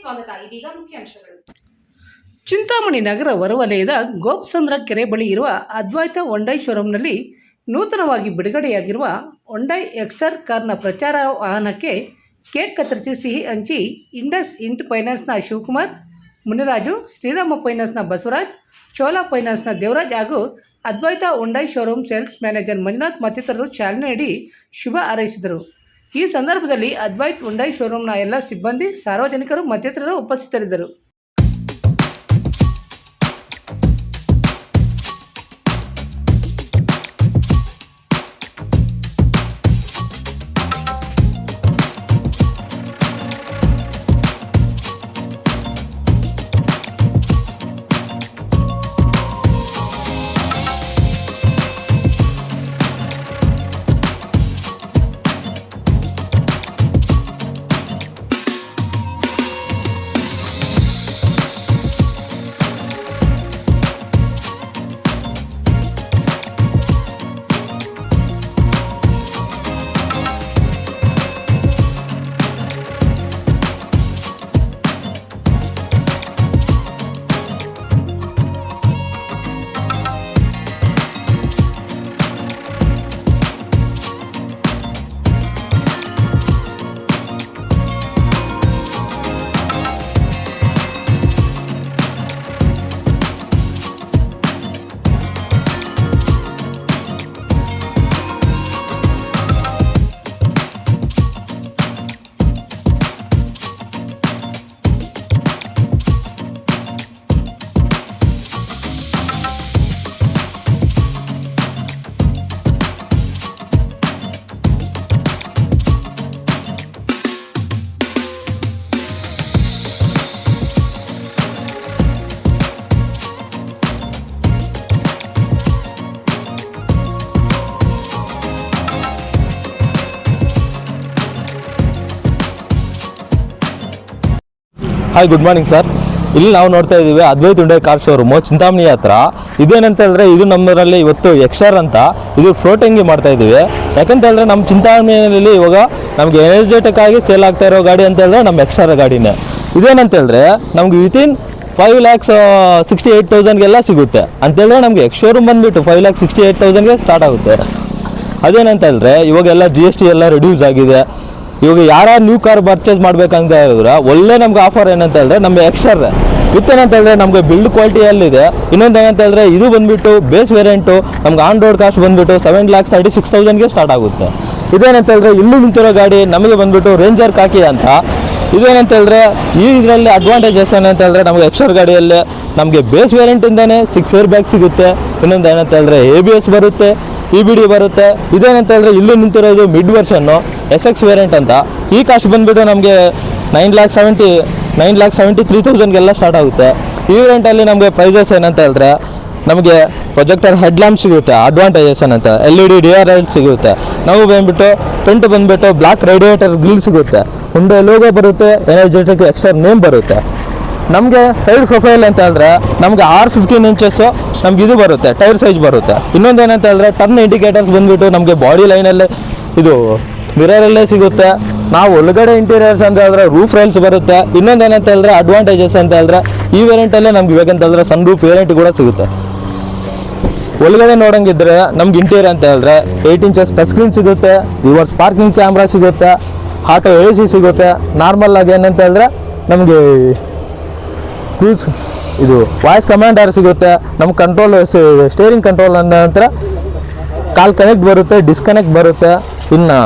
ಸ್ವಾಗತ. ಇದೀಗ ಮುಖ್ಯಾಂಶಗಳು ಚಿಂತಾಮಣಿ ನಗರ ಹೊರವಲಯದ ಗೋಪ್ಸಂದ್ರ ಕೆರೆ ಬಳಿ ಇರುವ ಅದ್ವೈತ ಹೊಂಡೈ ಶೋರೂಮ್ನಲ್ಲಿ ನೂತನವಾಗಿ ಬಿಡುಗಡೆಯಾಗಿರುವ ಒಂಡೈ ಎಕ್ಸ್ಟರ್ ಕಾರ್ನ ಪ್ರಚಾರ ವಾಹನಕ್ಕೆ ಕೇಕ್ ಕತ್ತರಿಸಿ ಸಿಹಿ ಹಂಚಿ ಇಂಡಸ್ ಇಂಟ್ ಫೈನಾನ್ಸ್ನ ಶಿವಕುಮಾರ್, ಮುನಿರಾಜು, ಶ್ರೀರಾಮ ಫೈನಾನ್ಸ್ನ ಬಸವರಾಜ್, ಚೋಲಾ ಫೈನಾನ್ಸ್ನ ದೇವರಾಜ್ ಹಾಗೂ Advaita Hyundai showroom sales manager Manjunath ಮತ್ತಿತರರು ಚಾಲನೆ ನೀಡಿ ಶುಭ ಹಾರೈಸಿದರು. ಈ ಸಂದರ್ಭದಲ್ಲಿ ಅದ್ವೈತ್ ಹುಂಡೈ ಶೋರೂಮ್ನ ಎಲ್ಲ ಸಿಬ್ಬಂದಿ ಸಾರ್ವಜನಿಕರು ಮತ್ತಿತರರು ಉಪಸ್ಥಿತರಿದ್ದರು. ಹಾಯ್ ಗುಡ್ ಮಾರ್ನಿಂಗ್ ಸರ್ ಇಲ್ಲಿ ನಾವು ನೋಡ್ತಾ ಇದ್ದೀವಿ ಅದ್ವೈತ್ ಉಂಡೆ ಕಾರ್ ಶೋರೂಮು ಚಿಂತಾಮಣಿ ಹತ್ರ. ಇದೇನಂತ ಹೇಳಿದ್ರೆ ಇದು ನಮ್ಮರಲ್ಲಿ ಇವತ್ತು ಎಕ್ಸರ್ ಅಂತ ಇದು ಫ್ಲೋಟಿಂಗ್ ಮಾಡ್ತಾ ಇದ್ದೀವಿ. ಯಾಕಂತ ಹೇಳಿದ್ರೆ ನಮ್ಮ ಚಿಂತಾಮಣಿಯಲ್ಲಿ ಇವಾಗ ನಮಗೆ ಎನರ್ಜೆಟಿಕ್ ಆಗಿ ಸೇಲ್ ಆಗ್ತಾ ಇರೋ ಗಾಡಿ ಅಂತ ಹೇಳಿದ್ರೆ ನಮ್ಮ ಎಕ್ಸರ್ ಗಾಡಿನೇ. ಇದೇನಂತ ಹೇಳಿದ್ರೆ ನಮ್ಗೆ within five lakhs sixty eight ತೌಸಂಡ್ಗೆಲ್ಲ ಸಿಗುತ್ತೆ. ಅಂತೇಳಿದ್ರೆ ನಮಗೆ ಎಕ್ಸ್ ಶೋರೂಮ್ ಬಂದುಬಿಟ್ಟು ಫೈವ್ ಲ್ಯಾಕ್ ಸಿಕ್ಸ್ಟಿ ಏಯ್ಟ್ ತೌಸಂಡ್ಗೆ ಸ್ಟಾರ್ಟ್ ಆಗುತ್ತೆ. ಅದೇನಂತ ಹೇಳಿದ್ರೆ ಇವಾಗೆಲ್ಲ ಜಿ ಎಸ್ ಟಿ ಎಲ್ಲ ರಿಡ್ಯೂಸ್ ಆಗಿದೆ. ಇವಾಗ ಯಾರು ನ್ಯೂ ಕಾರ್ ಪರ್ಚೇಸ್ ಮಾಡ್ಬೇಕಂತ ಹೇಳಿದ್ರೆ, ಒಳ್ಳೆ ನಮ್ಗೆ ಆಫರ್ ಏನಂತ ಹೇಳಿದ್ರೆ, ನಮಗೆ ಎಕ್ಸ್ಟರ್ ಏನಂತ ಹೇಳಿದ್ರೆ, ನಮಗೆ ಬಿಲ್ಡ್ ಕ್ವಾಲಿಟಿಯಲ್ಲಿದೆ ಇನ್ನೊಂದು ಏನಂತ ಹೇಳಿದ್ರೆ, ಇದು ಬಂದ್ಬಿಟ್ಟು ಬೇಸ್ ವೇರಿಯಂಟು ನಮ್ಗೆ ಆನ್ ರೋಡ್ ಕಾಸ್ಟ್ ಬಂದ್ಬಿಟ್ಟು ಸೆವೆನ್ ಲ್ಯಾಕ್ಸ್ ತರ್ಟಿ ಸಿಕ್ಸ್ ತೌಸಂಡ್ಗೆ ಸ್ಟಾರ್ಟ್ ಆಗುತ್ತೆ. ಇದೇನಂತ ಹೇಳಿದ್ರೆ, ಇಲ್ಲೂ ನಿಂತಿರೋ ಗಾಡಿ ನಮಗೆ ಬಂದ್ಬಿಟ್ಟು ರೇಂಜರ್ ಕಾಕಿ ಅಂತ. ಇದೇನಂತ ಹೇಳಿದ್ರೆ, ಈ ಇದರಲ್ಲಿ ಅಡ್ವಾಂಟೇಜಸ್ ಏನಂತ ಹೇಳಿದ್ರೆ, ನಮಗೆ ಎಕ್ಸ್ಟರ್ ಗಾಡಿಯಲ್ಲಿ ನಮಗೆ ಬೇಸ್ ವೇರಿಯಂಟಿಂದನೇ ಸಿಕ್ಸ್ ಏರ್ ಬ್ಯಾಗ್ ಸಿಗುತ್ತೆ. ಇನ್ನೊಂದು ಏನಂತ ಹೇಳಿದ್ರೆ ಎ ಬಿ ಎಸ್ ಬರುತ್ತೆ. ಇ ಬಿ ಡಿ ಬರುತ್ತೆ. ಇದೇನಂತ ಹೇಳಿದ್ರೆ ಇಲ್ಲಿ ನಿಂತಿರೋದು ಮಿಡ್ ವರ್ಷನ್ನು ಎಸ್ ಎಕ್ಸ್ ವೇರಿಯಂಟ್ ಅಂತ. ಈ ಕಾಸ್ಟ್ ಬಂದುಬಿಟ್ಟು ನಮಗೆ nine lakh seventy nine lakh seventy three ತೌಸಂಡ್ಗೆಲ್ಲ start ಆಗುತ್ತೆ. ಈ ವೇರಿಯಂಟಲ್ಲಿ ನಮಗೆ ಪ್ರೈಸಸ್ ಏನಂತ ಹೇಳಿದ್ರೆ ನಮಗೆ ಪ್ರೊಜೆಕ್ಟರ್ ಹೆಡ್ ಲ್ಯಾಂಪ್ ಸಿಗುತ್ತೆ advantages E L E D D R L ಸಿಗುತ್ತೆ. ನಾವು ಬಂದ್ಬಿಟ್ಟು ಫ್ರಂಟ್ ಬಂದ್ಬಿಟ್ಟು ಬ್ಲ್ಯಾಕ್ ರೇಡಿಯೇಟರ್ ಗ್ರಿಲ್ ಸಿಗುತ್ತೆ. ಹುಂಡೆ ಲೋಗೋ ಬರುತ್ತೆ ಎನರ್ಜೆಟಿಕ್ ಎಕ್ಸ್ಟ್ರಾ ನೇಮ್ ಬರುತ್ತೆ. ನಮಗೆ ಸೈಡ್ ಪ್ರೊಫೈಲ್ ಅಂತ ಹೇಳಿದ್ರೆ ನಮಗೆ ಆರ್ ಫಿಫ್ಟೀನ್ ಇಂಚಸ್ಸು ನಮ್ಗೆ ಇದು ಬರುತ್ತೆ ಟೈರ್ ಸೈಜ್ ಬರುತ್ತೆ. ಇನ್ನೊಂದು ಏನಂತ ಹೇಳಿದ್ರೆ ಟರ್ನ್ ಇಂಡಿಕೇಟರ್ಸ್ ಬಂದ್ಬಿಟ್ಟು ನಮಗೆ ಬಾಡಿ ಲೈನಲ್ಲೇ ಇದು ಮಿರರಲ್ಲೇ ಸಿಗುತ್ತೆ. ನಾವು ಒಳಗಡೆ ಇಂಟೀರಿಯರ್ಸ್ ಅಂತ ಹೇಳಿದ್ರೆ ರೂಫ್ ರೈಲ್ಸ್ ಬರುತ್ತೆ. ಇನ್ನೊಂದು ಏನಂತ ಹೇಳಿದ್ರೆ ಅಡ್ವಾಂಟೇಜಸ್ ಅಂತ ಹೇಳಿದ್ರೆ, ಈ ವೇರಿಯಂಟಲ್ಲೇ ನಮ್ಗೆ ಇವಾಗಂತ ಹೇಳಿದ್ರೆ ಸನ್ ರೂಫ್ ವೇರಿಯಂಟ್ ಕೂಡ ಸಿಗುತ್ತೆ. ಒಳಗಡೆ ನೋಡಂಗಿದ್ರೆ ನಮ್ಗೆ ಇಂಟೀರಿಯರ್ ಅಂತ ಹೇಳಿದ್ರೆ ಏಯ್ಟ್ ಇಂಚಸ್ ಟಚ್ ಸ್ಕ್ರೀನ್ ಸಿಗುತ್ತೆ ರಿವರ್ಸ್ ಪಾರ್ಕಿಂಗ್ ಕ್ಯಾಮ್ರಾ ಸಿಗುತ್ತೆ ಆಟೋ ಎ ಸಿ ಸಿಗುತ್ತೆ. ನಾರ್ಮಲ್ ಆಗಿ ಏನಂತ ಹೇಳಿದ್ರೆ ನಮಗೆ ಕ್ರೂಸ್ ಇದು ವಾಯ್ಸ್ ಕಮಾಂಡರ್ ಸಿಗುತ್ತೆ? ನಮ್ಮ ಕಂಟ್ರೋಲ್ ಸ್ಟೇರಿಂಗ್ ಕಂಟ್ರೋಲ್ ಅಂದ ನಂತರ ಕಾಲ್ ಕನೆಕ್ಟ್ ಬರುತ್ತೆ ಡಿಸ್ಕನೆಕ್ಟ್ ಬರುತ್ತೆ. ಇನ್ನು